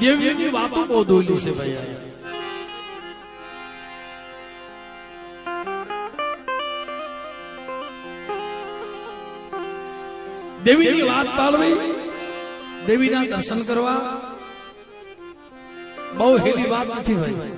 દેવીની વાતો બહુ દોલી છે ભાઈ. દેવીની વાત પાળવી દેવીના દર્શન કરવા બહુ હેલી વાત નથી ભાઈ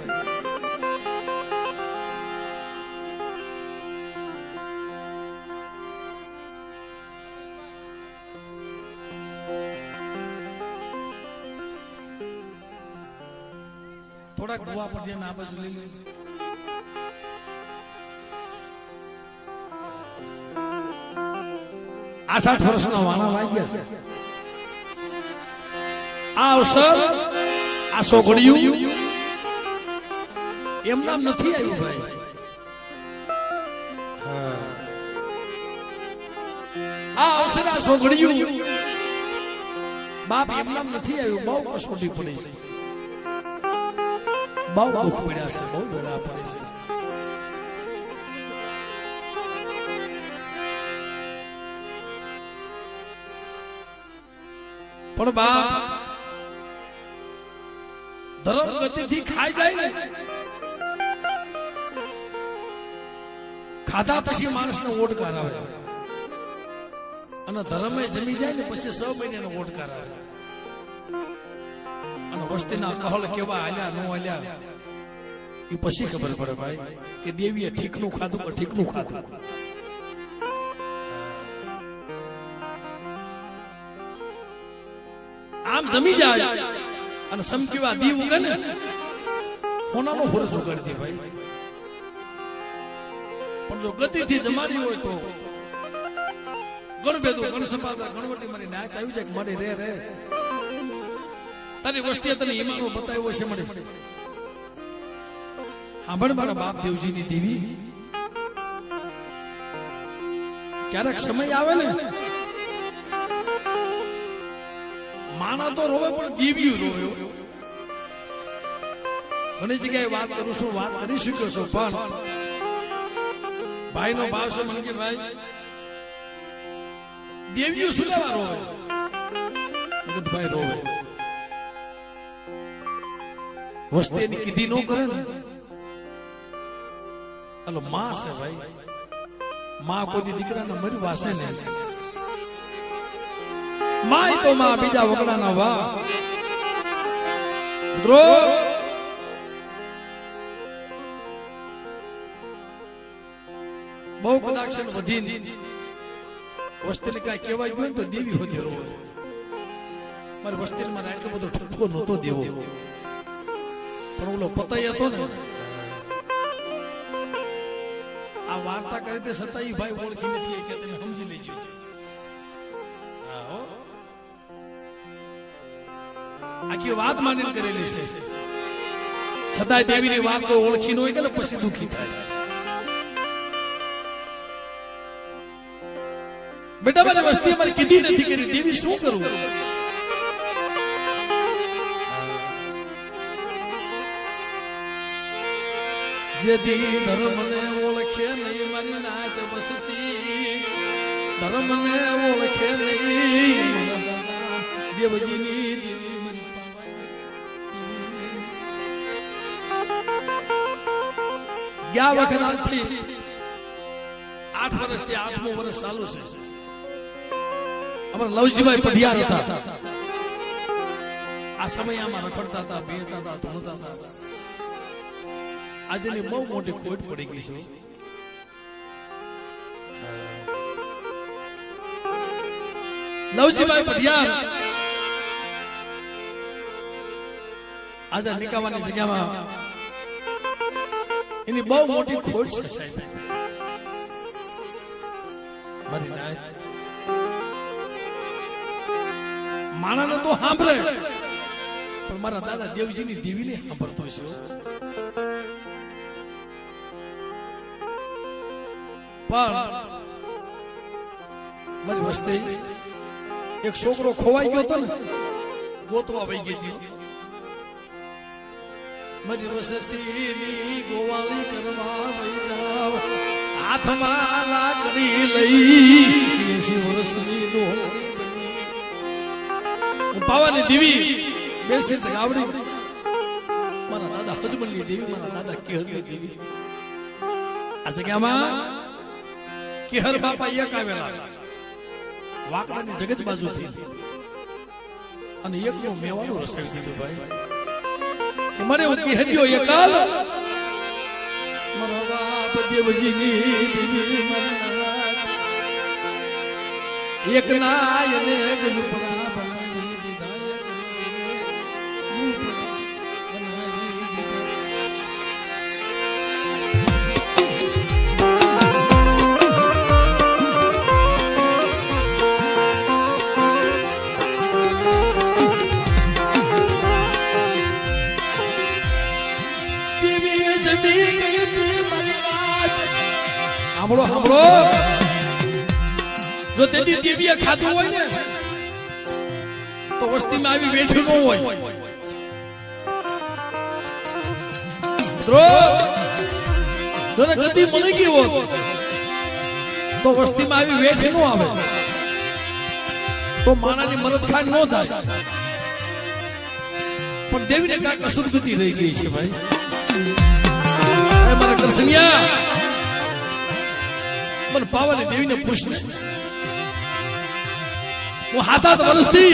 થોડાક દુઆ પર ધ્યાન આ બાજુ લઈ લો આઠ આઠ વર્ષના વાણા વાગ્યા છે. આ અવસર, આ સોગડિયું, એમ નામ નથી આવ્યું ભાઈ. આ અવસર, આ સોગડિયું, બાપ એમ નામ નથી આવ્યું, બહુ કસોટી પડી છે. બહુ દુઃખ પડ્યા છે, બહુ વેળા પડે છે. પણ બાપ ધર્મ ગતિથી ખાઈ જાય ને, ખાધા પછી માણસને ઓડકાર આવે. અને ધર્મે જમી જાય ને પછી સૌ મહિનાનો ઓડકાર આવે. અને વસ્તીના કહલ કેવા હાલ્યા, ન હાલ્યા, એ પછી ખબર પડે ભાઈ, કે દેવીએ ઠીકનું ખાધું કે ઠીકનું ખાધું. જમી જાય. અને સમકીવા દીવ ઉગે ને હોનાનો હુરજ દે ભાઈ. પણ જો ગતિથી જમાડી હોય તો ગણભેદો ભેદું ગણ ગણવટી મારી નાયત આવી જાય મારી રે રે. તારી વસ્તીએ તને ઈમાનો બતાવ્યો છે મને. સાંભળ મારા બાપ દેવજીની દેવી. ક્યારેક સમય આવે ને માણા તો રોવે, પણ દીવ્યું રોવ્યો ઘણી જગ્યાએ વાત કરું છું, વાત કરી શક્યો છું, પણ ભાઈ નો ભાવ છે મને દેવ્યું શું લેવા રોવે? ભાઈ રોવે. વસ્તી કીધી ન કરે ને. હલો, માં છે ભાઈ. માં કોઈ દીકરાને મરી વાસે ને? માય તો માં બીજા વગડાના વા મિત્રો બહુ કદાક્ષ વધી વસ્તીને કાંઈ કહેવાય ગયું તો દેવી હોતી રહો મારી વસ્તીમાં એટલો બધો ઠપકો નહોતો દેવો. પણ ઓલો પતાઈ હતો ને આ વાર્તા કરી તે સતાઈ ભાઈ ઓળખી નથી કે તમે સમજી લેજો. હા, હો. આખી વાત માનીને કરેલી છે. છતાંય દેવીની વાત કોઈ ઓળખી ન હોય કે પછી દુઃખી થાય. બેટા, મને વસ્તી અમારે કીધી નથી કરી. દેવી, શું કરું? જેથી ધર્મને ઓળખે નહીં મારી નાત વસતી. ધર્મને ઓળખે નહીં દેવજીની દેવી ગયા વખત આજથી આઠ વર્ષથી આઠમું વર્ષ ચાલુ છે. અમારા લવજીભાઈ પધિયાર હતા. આ સમય આમાં રખડતા હતા, બેહતા હતા, ધૂણતા હતા. આજની બહુ મોટી ખોટ પડી ગઈ છે. લવજીભાઈ પઢિયાર આજે નિકાવાની જગ્યામાં એની બહુ મોટી ખોટ છે, સાહેબ. માણાને તો સાંભળે. પણ મારા દાદા દેવજીની દેવીને સાંભળતો છે પણ મારી વસ્તી, એક છોકરો ખોવાઈ ગયો હતો ને, ગોતવા વહી ગઈ હતી. મારી વસતીની ગોવાળી કરવા વહી જાવ હાથમાં લાકડી લઈ એસી વર્ષની. હું પાવાની દેવી બેસી ગાવડી. મારા દાદા હજમલની દેવી, મારા દાદા કેહરની આ જગ્યામાં કેહર બાપા એક આવેલા. વાકડાની જગત બાજુથી. અને એકનો મેવાનું રસાવી દીધું ભાઈ. મને હું એ કાલ. મારો બાપ દેવજીની દેવી મારા એક ને એક ઝૂંપડા બનાવી સાંભળો સાંભળો. જો તેથી દેવીએ ખાધું હોય ને, તો વસ્તીમાં આવી વેઠું ન હોય. મિત્રો જો ગતિ મળી ગઈ હોત, તો વસ્તીમાં આવી વેઠ ન આવે. તો માણાની મદદ ખાન ન થાય. પણ દેવીને કાંઈક અસુરગતિ રહી ગઈ છે ભાઈ. મારા કરસનિયા મને પાવાની દેવીને પૂછ હું હાથ હાથ વર્ષથી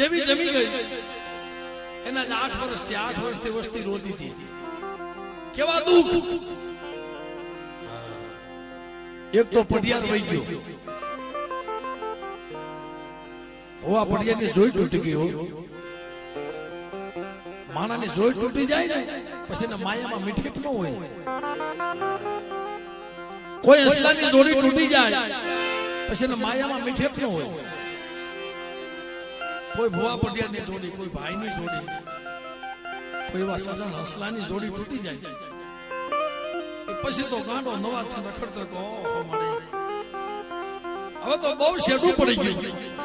દેવી જમી ગઈ, એના જ આઠ વર્ષથી આઠ વર્ષથી વસ્તી રોતી હતી. કેવા દુઃખ? એક તો પઢિયાર વહી ગયો. હોવા પડિયારની જોઈ તૂટી ગઈ હો. માણાની જોઈ તૂટી જાય ને, પછી એના માયામાં મીઠેટ ન હોય. કોઈ અસલાની જોડી તૂટી જાય, પછી એના માયામાં મીઠેટ ન હોય. કોઈ ભુવા પડિયારની જોડી, કોઈ ભાઈની જોડી, કોઈ એવા સજન હસલાની જોડી તૂટી જાય. પછી તો ગાંડો નવા થી રખડતો તો હવે તો બહુ શેડું પડી ગયું.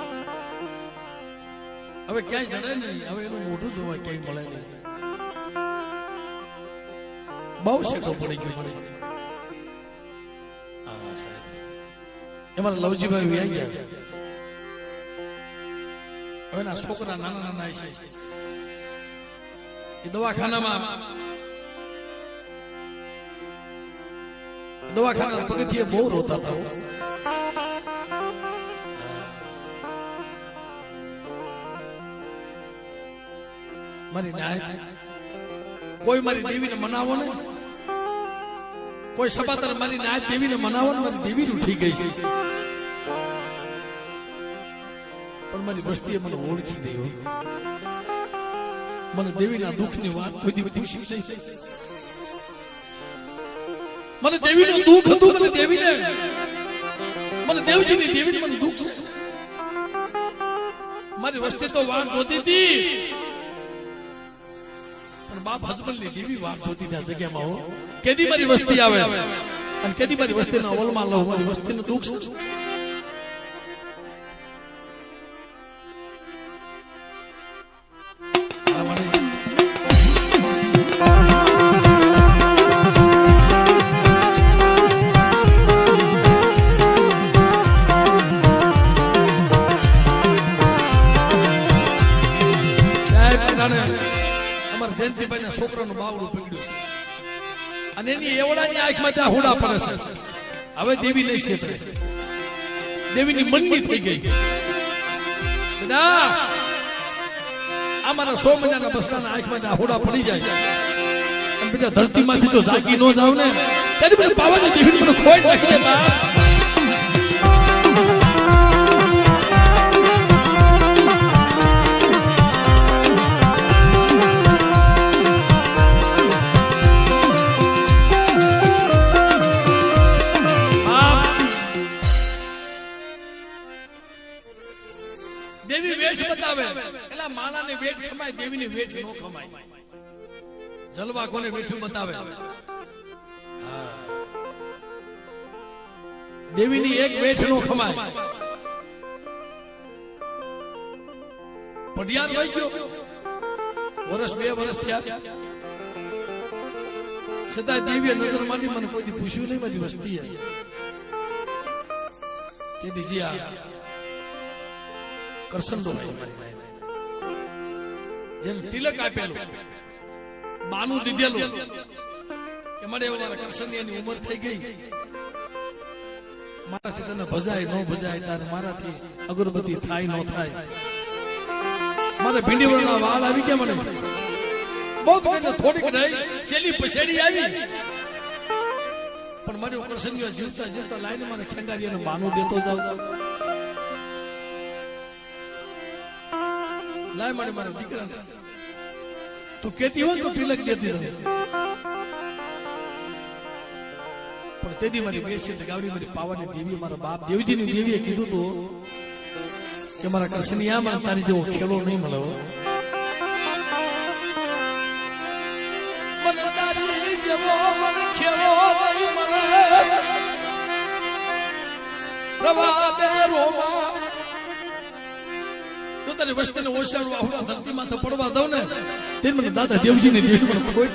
હવે ક્યાંય જડે નહીં. હવે એનું મોઢું જોવા ક્યાંય મળે નહીં. બહુ શેખો પડી ગયો. મને એમાં લવજીભાઈ વ્યાઈ ગયા. હવે ના છોકરા નાના નાના છે. એ દવાખાનામાં દવાખાના પગથિયે બહુ રોતા હતા. મારી નાય કોઈ મારી દેવીને મનાવો ને કોઈ સભાતર મારી નાય દેવીને મનાવો ને મારી દેવી ઉઠી ગઈ છે. પણ મારી વસ્તીએ મને ઓળખી દઈ મને દેવીના દુઃખની વાત કોઈ દી પૂછી નહીં. મને દેવીનું દુઃખ હતું, મને દેવીને મને દેવજીની દેવીને મને દુઃખ છે. મારી વસ્તી તો વાત જોતી હતી. પણ બાપ હજબલની દેવી વાત જોતી હતી જગ્યામાં હો? કેદી મારી વસ્તી આવે? અને કેદી મારી વસ્તીના અવલમાં લઉં મારી વસ્તીનું દુઃખ છે? આ મને જયંતિભાઈ ના અમારા છોકરાનું બાવડું પકડ્યું છે. અને એની એવડાની આંખમાં ત્યાં હુડા પડે છે. હવે દેવી નહીં છેતરે દેવીની મંડી થઈ ગઈ. બેટા આ મારા સો મહિનાના બસના આંખમાં ત્યાં હુડા પડી જાય. અને બેટા ધરતીમાંથી જો જાગી ન જાવ ને, ત્યારે મને પાવાની દેવી ખોઈ નાખી દે બાપ. બતાવે એટલે માણાને વેઠ ખમાય, દેવીની વેઠ નો ખમાય. જલવા કોને વેઠું બતાવે. દેવીની એક વેઠ નો ખમાય. પઢિયાર વહી ગયો વર્ષ બે વર્ષ થયા. છતાં દેવીએ નજરમાંથી મને કોઈ પૂછ્યું નહીં, મારી વસ્તી તેથી જી આ જેમ તિલક આપેલું માનું દીધેલું મને એવું મારા એની ઉંમર થઈ ગઈ. મારાથી તને ભજાય, ન ભજાય, તારે મારાથી અગરબત્તી થાય, ન થાય. મારે ભીંડી વળના વાળ આવી ગયા મને. બહુ કઈ થોડીક રહી, શેલી પછેડી આવી. પણ મારી કરસનીઓ જીવતા જીવતા લાઈને મને ખેંગારી અને માનું દેતો જાવ. લાય મારે મારા દીકરા તું કેતી હોય તો તિલક દેતી રહે. પણ તેદી મારી બેસી ગાવડી મારી પાવાની દેવી, મારા બાપ દેવજીની દેવીએ કીધું તું કે મારા કૃષ્ણિયામાં તારી. તારી જેવો ખેલો નહીં મળે. રવા દે રોમા તારી વસ્તીને ઓછાડવા આવડા ધરતી માથે પડવા દઉં ને તે મને દાદા દેવજીની દેવ પણ કોઈ.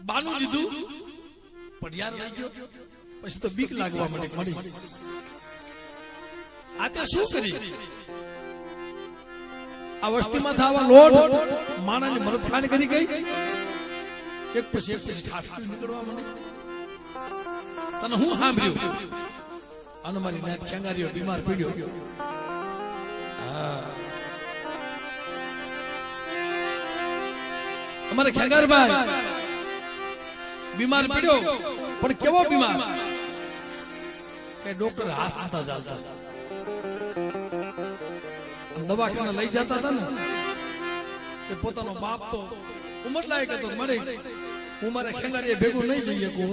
બાનું લીધું પડિયાર રહી ગયો પછી તો બીક લાગવા માટે મળી આ તે શું કરી આ વસ્તીમાં થવા લોટ માણાની મરદ કરી ગઈ એક પછી એક પછી ઠાઠ નીકળવા મને તને હું સાંભળ્યું અને મારી નાત ખેંગારીઓ બીમાર પડ્યો હા અમારે ખેંગારભાઈ બીમાર પડ્યો પણ કેવો બીમાર કે ડોક્ટર હાથ હાથા ચાલતા દવાખાને લઈ જતા હતા ને, એ પોતાનો બાપ તો ઉમર લાયક હતો મળે હું મારા ખેંગારીએ ભેગું નહીં જઈએ કો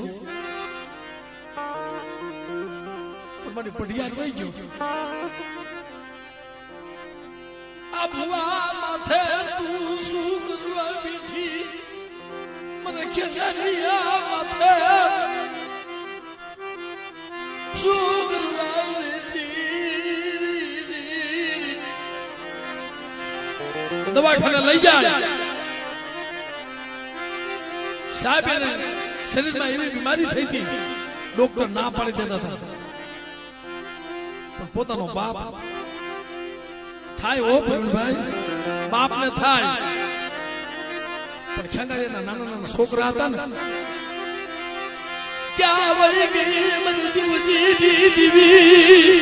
મારી પઢિયાર વહી ગયો. આ માથે તું સુખ બેઠી? મને ખેંગારીયા માથે દવાખાને લઈ જાય. સાહેબ, એને શરીરમાં એવી બીમારી થઈ હતી, ડોક્ટર ના પાડી દેતા હતા. પણ પોતાનો બાપ થાય ઓ ભાઈ બાપ ને થાય. પણ ખેંગારીના નાના નાના છોકરા હતા ને, ક્યાં વહી ગઈ મને દીવજી દીવી?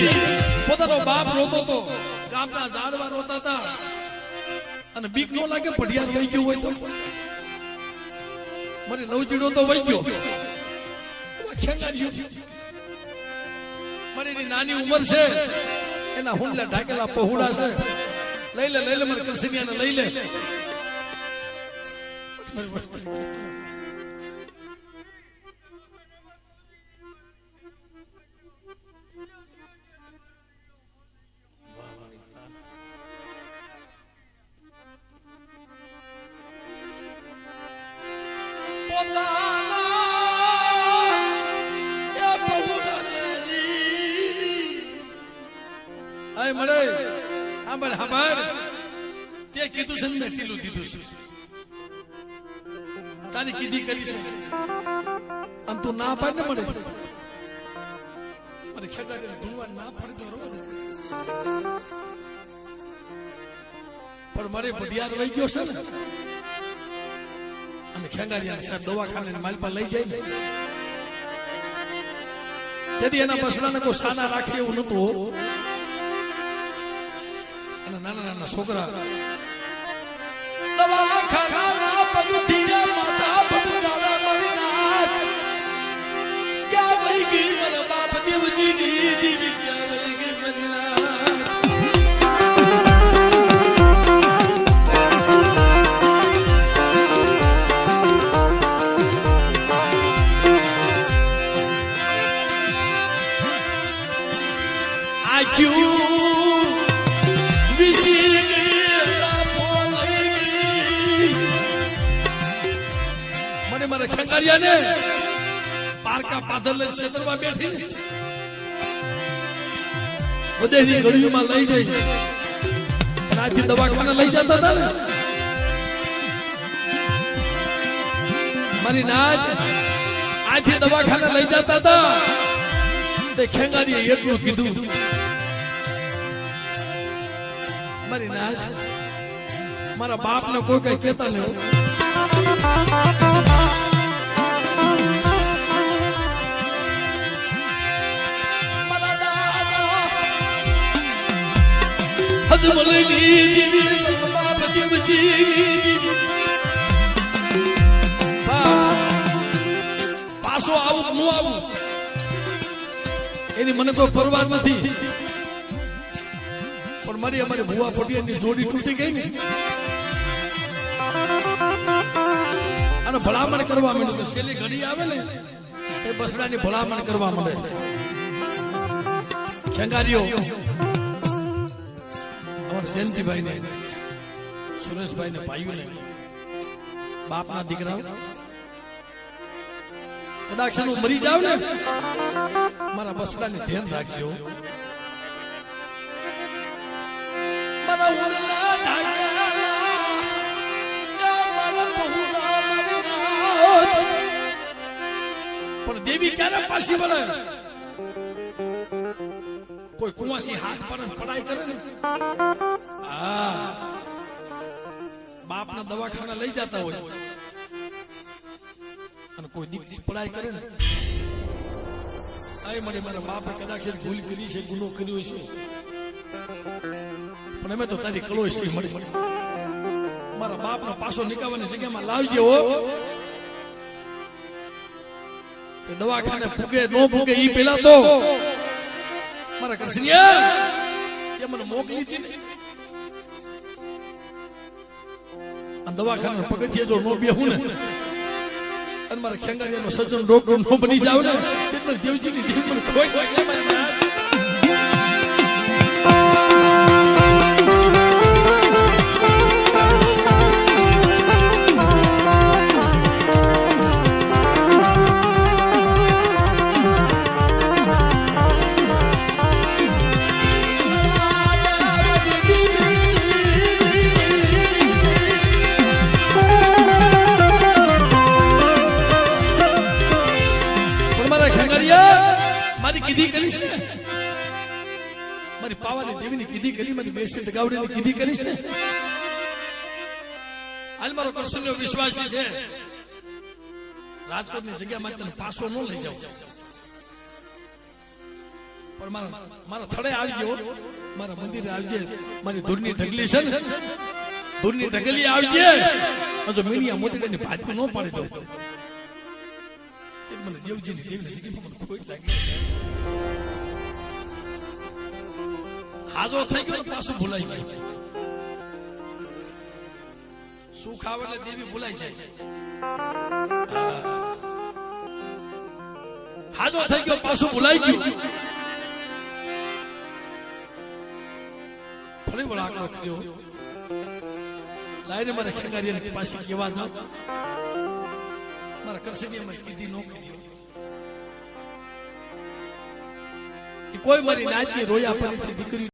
તેથી પોતાનો બાપ રોતો તો. ગામના ઝાડવા રોતા હતા. અને બીક નો લાગે પઢિયાર વહી ગયું હોય તો. મને નવજીડો તો વહી ગયો. મને એની નાની ઉંમર છે. એના હુંડલા ઢાકેલા પહોળા છે. લઈ લે લઈ લે મને કૃષ્ણિયાને લઈ લે. મળે કીધી કરી છે આમ તું ના પાડ ને મળે અરે ખેગાડે ધૂળવા ના પાડી તો પણ મારે બઢિયાર વહી ગયો છે અને ખેંગારિયા સાહેબ દવાખાને માલપા લઈ જાય તેથી એના બસડાને કોઈ સાના રાખે એવું નતું અને નાના નાના છોકરા દવાખાના પગથિયે ને પારકા પાદર લઈ ક્ષેત્રમાં બેઠી ને બધેની ગળીઓમાં લઈ જઈ અને દવાખાને લઈ જતા હતા ને. મારી નાચ આથી દવાખાને લઈ જતા હતા. તે ખેંગારીએ એટલું કીધું. મારી નાચ મારા બાપને કોઈ કઈ કેતા નહીં પાછો એની મને કોઈ પરવા નથી પણ મારી અમારી ભુવા પટિયાની જોડી તૂટી ગઈ ને અને ભલામણ કરવા માંડ્યું કે છેલ્લી ઘડી આવે ને એ બસડાની ભલામણ કરવા માંડે. ખેંગારીઓ જયંતિભાઈ ને સુરેશભાઈ ને ભાઈઓ ને બાપના દીકરા કદાચ હું મરી જાવ ને, મારા બસડાને ધ્યાન રાખજો. પણ દેવી ક્યારે પાછી વળે? કોઈ કુવાસી હાથ પર પડાઈ કરે ને. હા. બાપના દવાખાના લઈ જતા હોય. અને કોઈ દીકરી પડાઈ કરે ને. આય મને મારા બાપે કદાચ ભૂલ કરી છે, ગુનો કર્યો છે. પણ અમે તો તારી કળો છે, મળી. મારા બાપનો પાછો નીકળવાની જગ્યામાં લાવજે હો. દવાખાને પૂગે નો પૂગે ઈ પેલા તો. મારા કૃષ્ણિયા એ મને મોકલી હતી ને. દવાખાના પગથિયે જો નો બેહું ને અને મારા ખેંગારિયાનો સજ્જન ડોક્ટર નો બની જાવ ને દેવજીની દેવ મને ખોઈ ખોઈ. કીધી કરી, મને બેસી ટગાવડીની કીધી કરીશ ને હાલ મારો કરશનનો વિશ્વાસી છે. રાજકોટની જગ્યામાં તને પાછો ન લઈ જાઉં પણ મારા મારા થડે આવજો. મારા મંદિરે આવજે. મારી ધૂળની ઢગલી છે ને. ધૂળની ઢગલી આવજે. અને જો મીણિયા મોતીડાની ભાજી ન પાડી દઉં. મને દેવજીની દેવીની જગ્યામાં ખોટ લાગી. હાજો થઈ ગયો ને પાછું ભૂલાઈ ગયું. સુખ આવે એટલે દેવી ભૂલાઈ જાય. હાજો થઈ ગયો, પાછું ભૂલાઈ ગયું. ફરી વળા આંકડો કર્યો લાઈને મારે ખેંગારી પાછી કેવા જાવ મારા કરસબીયામાં કીધી નો કરી કોઈ મારી નાચની રોયા પડી દીકરી